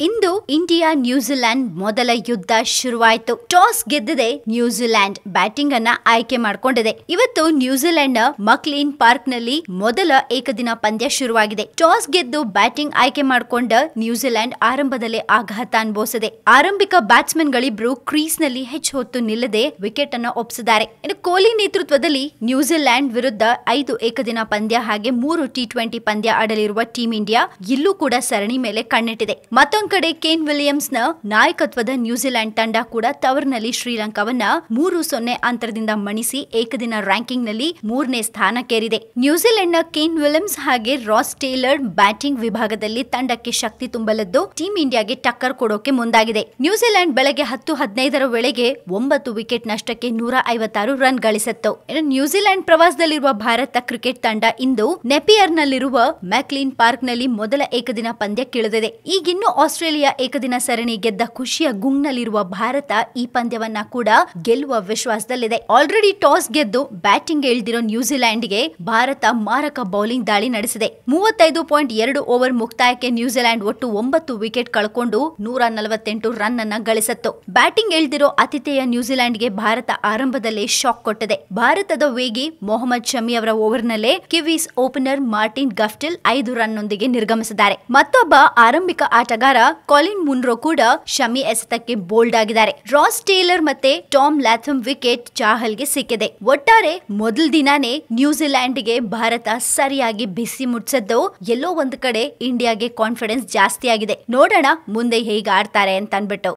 ಇಂದು India New Zealand ಮೊದಲ ಯುದ್ಧ ಶುರುವಾಯಿತು. ಟಾಸ್ ಗೆದ್ದಿದೆ ನ್ಯೂಜಿಲೆಂಡ್ ಬ್ಯಾಟಿಂಗ್ ಅನ್ನ ಆಯ್ಕೆ ಮಾಡಿಕೊಂಡಿದೆ. ಇವತ್ತು ನ್ಯೂಜಿಲೆಂಡ್ನ ಮಕ್ಲಿನ್ ಪಾರ್ಕ್ನಲ್ಲಿ ಮೊದಲ ಏಕದಿನ ಪಂದ್ಯ ಶುರುವಾಗಿದೆ. ಟಾಸ್ ಗೆದ್ದು ಬ್ಯಾಟಿಂಗ್ ಆಯ್ಕೆ ಮಾಡಿಕೊಂಡ ನ್ಯೂಜಿಲೆಂಡ್ ಆರಂಭದಲ್ಲೇ ಆಘಾತ ಅನುಭವಿಸಿದೆ. ಆರಂಭಿಕ ಬ್ಯಾಟ್ಸ್ಮನ್ ಗಳಿಬ್ರು ಕ್ರೀಸ್ನಲ್ಲಿ ಹೆಚ್ಚು ಹೊತ್ತು ನಿಲ್ಲದೆ ವಿಕೆಟ್ ಅನ್ನು ಒಪ್ಪಿಸಿದ್ದಾರೆ ಇನ್ನು ಕೊಹ್ಲಿ ನೇತೃತ್ವದಲ್ಲಿ ನ್ಯೂಜಿಲೆಂಡ್ ವಿರುದ್ಧ ಐದು ಏಕದಿನ ಪಂದ್ಯ ಹಾಗೆ ಮೂರು ಟಿ ಟ್ವೆಂಟಿ ಪಂದ್ಯ ಆಡಲಿರುವ ಟೀಂ ಇಂಡಿಯಾ ಇಲ್ಲೂ ಕೂಡ ಸರಣಿ ಮೇಲೆ ಕಣ್ಣಿಟ್ಟಿದೆ. ಮತ್ತೊಂದು ಕಡೆ ಕೇನ್ ವಿಲಿಯಮ್ಸ್ನ ನಾಯಕತ್ವದ ನ್ಯೂಜಿಲೆಂಡ್ ತಂಡ ಕೂಡ ತವರಿನಲ್ಲಿ ಶ್ರೀಲಂಕಾವನ್ನ ಮೂರು ಸೊನ್ನೆ ಅಂತರದಿಂದ ಮಣಿಸಿ ಏಕದಿನ ರ್ಯಾಂಕಿಂಗ್ನಲ್ಲಿ ಮೂರನೇ ಸ್ಥಾನಕ್ಕೇರಿದೆ. ನ್ಯೂಜಿಲೆಂಡ್ನ ಕೇನ್ ವಿಲಿಯಮ್ಸ್ ಹಾಗೆ ರಾಸ್ ಟೇಲರ್ ಬ್ಯಾಟಿಂಗ್ ವಿಭಾಗದಲ್ಲಿ ತಂಡಕ್ಕೆ ಶಕ್ತಿ ತುಂಬಲದ್ದು ಟೀಂ ಇಂಡಿಯಾಗೆ ಟಕ್ಕರ್ ಕೊಡೋಕೆ ಮುಂದಾಗಿದೆ. ನ್ಯೂಜಿಲೆಂಡ್ ಬೆಳಗ್ಗೆ ಹತ್ತು ಹದಿನೈದರ ವೇಳೆಗೆ ಒಂಬತ್ತು ವಿಕೆಟ್ ನಷ್ಟಕ್ಕೆ ನೂರ ಐವತ್ತಾರು ರನ್ ಗಳಿಸಿತ್ತು. ನ್ಯೂಜಿಲೆಂಡ್ ಪ್ರವಾಸದಲ್ಲಿರುವ ಭಾರತ ಕ್ರಿಕೆಟ್ ತಂಡ ಇಂದು ನೆಪಿಯರ್ ನಲ್ಲಿರುವ ಮ್ಯಾಕ್ಲೀನ್ ಪಾರ್ಕ್ನಲ್ಲಿ ಮೊದಲ ಏಕದಿನ ಪಂದ್ಯಕ್ಕಿಳಿದಿದೆ. ಈಗಿನ್ನು ಆಸ್ಟ್ರೇಲಿಯಾ ಏಕದಿನ ಸರಣಿ ಗೆದ್ದ ಖುಷಿಯ ಗುಂಗ್ನಲ್ಲಿರುವ ಭಾರತ ಈ ಪಂದ್ಯವನ್ನ ಕೂಡ ಗೆಲ್ಲುವ ವಿಶ್ವಾಸದಲ್ಲಿದೆ. ಆಲ್ರೆಡಿ ಟಾಸ್ ಗೆದ್ದು ಬ್ಯಾಟಿಂಗ್ ಇಳಿದಿರೋ ನ್ಯೂಜಿಲೆಂಡ್ಗೆ ಭಾರತ ಮಾರಕ ಬೌಲಿಂಗ್ ದಾಳಿ ನಡೆಸಿದೆ. ಮೂವತ್ತೈದು ಪಾಯಿಂಟ್ ಎರಡು ಓವರ್ ಮುಕ್ತಾಯಕ್ಕೆ ನ್ಯೂಜಿಲೆಂಡ್ ಒಟ್ಟು ಒಂಬತ್ತು ವಿಕೆಟ್ ಕಳ್ಕೊಂಡು ನೂರ ನಲವತ್ತೆಂಟು ರನ್ ಅನ್ನ ಗಳಿಸಿತ್ತು. ಬ್ಯಾಟಿಂಗ್ ಇಳಿದಿರೋ ಆತಿಥೇಯ ನ್ಯೂಜಿಲೆಂಡ್ಗೆ ಭಾರತ ಆರಂಭದಲ್ಲೇ ಶಾಕ್ ಕೊಟ್ಟಿದೆ. ಭಾರತದ ವೇಗಿ ಮೊಹಮ್ಮದ್ ಶಮಿ ಅವರ ಓವರ್ನಲ್ಲೇ ಕಿವೀಸ್ ಓಪನರ್ ಮಾರ್ಟಿನ್ ಗಫ್ಟಿಲ್ ಐದು ರನ್ನೊಂದಿಗೆ ನಿರ್ಗಮಿಸಿದ್ದಾರೆ. ಮತ್ತೊಬ್ಬ ಆರಂಭಿಕ ಆಟಗಾರ ಕಾಲಿನ್ ಮುನ್ರೋ ಕೂಡ ಶಮಿ ಎಸೆತಕ್ಕೆ ಬೋಲ್ಡ್ ಆಗಿದ್ದಾರೆ. ರಾಸ್ ಟೇಲರ್ ಮತ್ತೆ ಟಾಮ್ ಲ್ಯಾಥಮ್ ವಿಕೆಟ್ ಚಾಹಲ್ಗೆ ಸಿಕ್ಕಿದೆ. ಒಟ್ಟಾರೆ ಮೊದಲ ದಿನಾನೇ ನ್ಯೂಜಿಲೆಂಡ್ಗೆ ಭಾರತ ಸರಿಯಾಗಿ ಬಿಸಿ ಮುಟ್ಸದ್ದು. ಎಲ್ಲೋ ಒಂದು ಕಡೆ ಇಂಡಿಯಾಗೆ ಕಾನ್ಫಿಡೆನ್ಸ್ ಜಾಸ್ತಿ ಆಗಿದೆ ನೋಡೋಣ ಮುಂದೆ ಹೇಗೆ ಆಡ್ತಾರೆ ಅಂತ ಅನ್ಬಿಟ್ಟು